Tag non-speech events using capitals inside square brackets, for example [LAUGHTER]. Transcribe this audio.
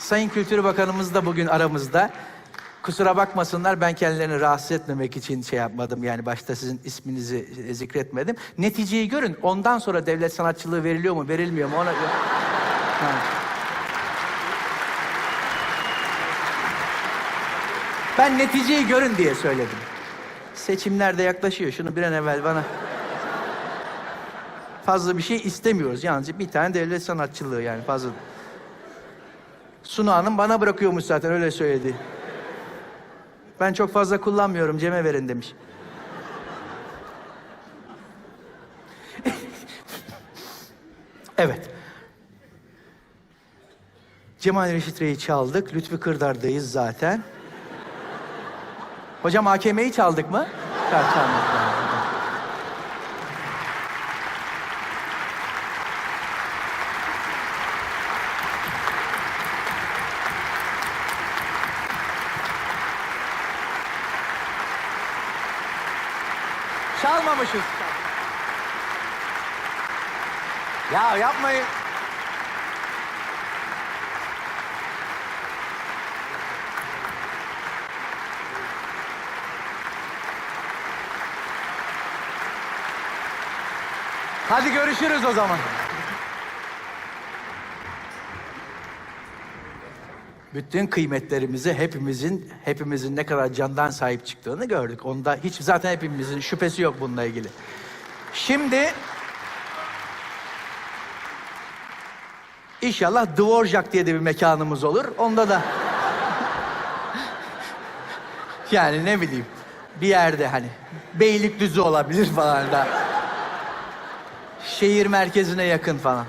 Sayın Kültür Bakanımız da bugün aramızda. Kusura bakmasınlar ben kendilerini rahatsız etmemek için şey yapmadım. Yani başta sizin isminizi zikretmedim. Neticeyi görün. Ondan sonra devlet sanatçılığı veriliyor mu, verilmiyor mu? Ona... Ben neticeyi görün diye söyledim. Seçimler de yaklaşıyor. Şunu bir an evvel bana... Fazla bir şey istemiyoruz. Yalnızca bir tane devlet sanatçılığı yani fazla. Sunu Hanım bana bırakıyormuş zaten öyle söyledi. Ben çok fazla kullanmıyorum Cem'e verin demiş. evet. Cemal Reşit Rey'i çaldık. Lütfü Kırdar'dayız zaten. Hocam AKM'yi çaldık mı? Çalmadık. Çalmamışız. Ya yapmayın. Hadi görüşürüz o zaman. Bütün kıymetlerimizi hepimizin hepimizin ne kadar candan sahip çıktığını gördük. Onda hiç zaten hepimizin şüphesi yok bununla ilgili. Şimdi inşallah Dvorak diye de bir mekanımız olur. Onda da [LAUGHS] yani ne bileyim bir yerde hani Beylikdüzü olabilir falan da. Şehir merkezine yakın falan.